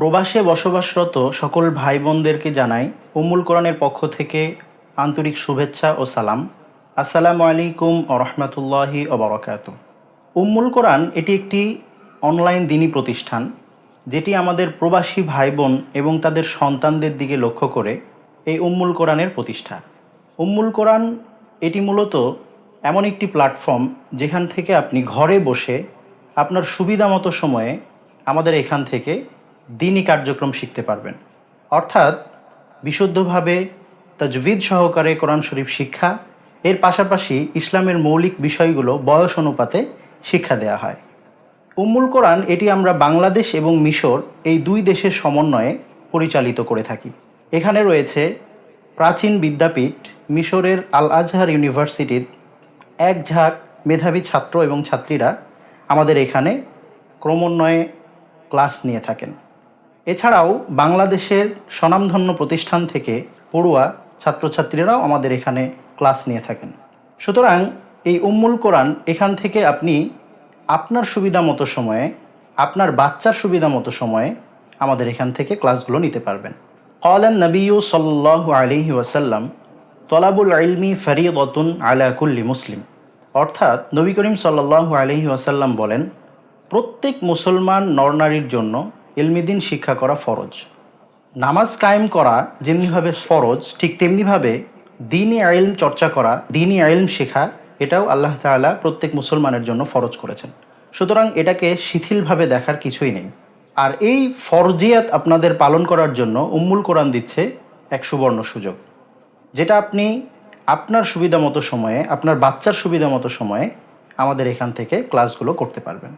প্রবাসে বসবাসরত সকল ভাই বোনদেরকে জানাই উম্মুল কোরআনের পক্ষ থেকে আন্তরিক শুভেচ্ছা ও সালাম। আসসালামু আলাইকুম রহমতুল্লাহি অবরকাত উম্মুল কোরআন এটি একটি অনলাইন দিনী প্রতিষ্ঠান, যেটি আমাদের প্রবাসী ভাই বোন এবং তাদের সন্তানদের দিকে লক্ষ্য করে এই উম্মুল কোরআনের প্রতিষ্ঠা উম্মুল কোরআন এটি মূলত এমন একটি প্ল্যাটফর্ম যেখান থেকে আপনি ঘরে বসে আপনার সুবিধা মতো সময়ে আমাদের এখান থেকে দিনই কার্যক্রম শিখতে পারবেন। অর্থাৎ বিশুদ্ধভাবে তাজভিদ সহকারে কোরআন শরীফ শিক্ষা, এর পাশাপাশি ইসলামের মৌলিক বিষয়গুলো বয়স অনুপাতে শিক্ষা দেওয়া হয়। উম্মুল কোরআন এটি আমরা বাংলাদেশ এবং মিশর এই দুই দেশের সমন্বয়ে পরিচালিত করে থাকি। এখানে রয়েছে প্রাচীন বিদ্যাপীঠ মিশরের আল আজহার ইউনিভার্সিটির এক ঝাঁক মেধাবী ছাত্র এবং ছাত্রীরা আমাদের এখানে ক্রমান্বয়ে ক্লাস নিয়ে থাকেন। এছাড়াও বাংলাদেশের স্বনামধন্য প্রতিষ্ঠান থেকে পড়ুয়া ছাত্রছাত্রীরাও আমাদের এখানে ক্লাস নিয়ে থাকেন। সুতরাং এই উম্মুল কোরআন এখান থেকে আপনি আপনার সুবিধা মতো সময়ে, আপনার বাচ্চার সুবিধা মতো সময়ে আমাদের এখান থেকে ক্লাসগুলো নিতে পারবেন। কলান নবীউ সাল্লাহ আলিহি ওয়াসাল্লাম, তলাবুল ইলমি ফরিয়তন আলা কুল্লি মুসলিম। অর্থাৎ নবী করিম সাল্লাহু আলহি ওয়াসাল্লাম বলেন, প্রত্যেক মুসলমান নরনারীর জন্য ইলমিদিন শিক্ষা করা ফরজ। নামাজ কায়েম করা যেমনিভাবে ফরজ, ঠিক তেমনিভাবে দিনই আইলম চর্চা করা, দিনই আইলম শেখা, এটাও আল্লাহ তাআলা প্রত্যেক মুসলমানের জন্য ফরজ করেছেন। সুতরাং এটাকে শিথিলভাবে দেখার কিছুই নেই। আর এই ফরজিয়াত আপনাদের পালন করার জন্য উম্মুল কোরআন দিচ্ছে এক সুবর্ণ সুযোগ। যেটা আপনি আপনার সুবিধা মতো সময়ে, আপনার বাচ্চার সুবিধা মতো সময়ে আমাদের এখান থেকে ক্লাসগুলো করতে পারবেন।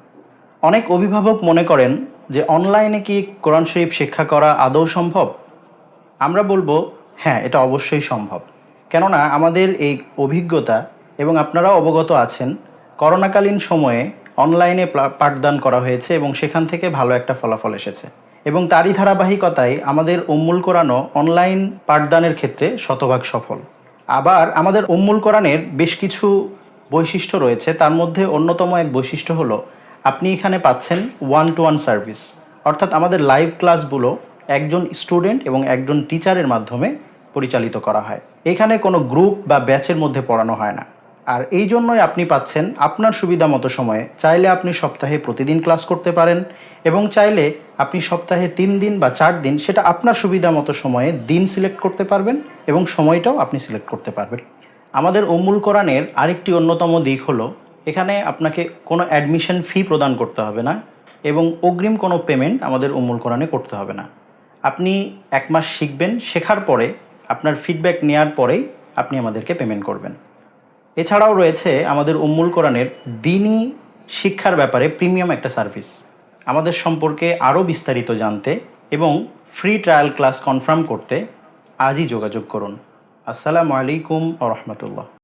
অনেক অভিভাবক মনে করেন যে অনলাইনে কি কোরআন শরীফ শিক্ষা করা আদৌ সম্ভব? আমরা বলব হ্যাঁ এটা অবশ্যই সম্ভব। কেননা আমাদের এই অভিজ্ঞতা এবং আপনারাও অবগত আছেন, করোনাকালীন সময়ে অনলাইনে পাঠদান করা হয়েছে এবং সেখান থেকে ভালো একটা ফলাফল এসেছে। এবং তারই ধারাবাহিকতায় আমাদের উম্মুল কোরআনও অনলাইন পাঠদানের ক্ষেত্রে শতভাগ সফল। আবার আমাদের উম্মুল কোরআনের বেশ কিছু বৈশিষ্ট্য রয়েছে, তার মধ্যে অন্যতম এক বৈশিষ্ট্য হলো আপনি এখানে পাচ্ছেন ওয়ান টু ওয়ান সার্ভিস অর্থাৎ আমাদের লাইভ ক্লাসগুলো একজন স্টুডেন্ট এবং একজন টিচারের মাধ্যমে পরিচালিত করা হয়। এখানে কোনো গ্রুপ বা ব্যাচের মধ্যে পড়ানো হয় না। আর এই জন্যই আপনি পাচ্ছেন আপনার সুবিধা মতো সময়ে। চাইলে আপনি সপ্তাহে প্রতিদিন ক্লাস করতে পারেন এবং চাইলে আপনি সপ্তাহে তিন দিন বা চার দিন সেটা আপনার সুবিধা মতো সময়ে দিন সিলেক্ট করতে পারবেন এবং সময়টাও আপনি সিলেক্ট করতে পারবেন। আমাদের অমূল কোরআনের আরেকটি অন্যতম দিক হলো এখানে আপনাকে কোনো অ্যাডমিশন ফি প্রদান করতে হবে না এবং অগ্রিম কোনো পেমেন্ট আমাদের উমুল কোরআনে করতে হবে না। আপনি এক মাস শিখবেন, শেখার পরে আপনার ফিডব্যাক নেওয়ার পরেই আপনি আমাদেরকে পেমেন্ট করবেন। এছাড়াও রয়েছে আমাদের উম্মুল কোরআনের দিনই শিক্ষার ব্যাপারে প্রিমিয়াম একটা সার্ভিস আমাদের সম্পর্কে আরও বিস্তারিত জানতে এবং ফ্রি ট্রায়াল ক্লাস কনফার্ম করতে আজই যোগাযোগ করুন। আসসালামু আলাইকুম রহমতুল্লাহ।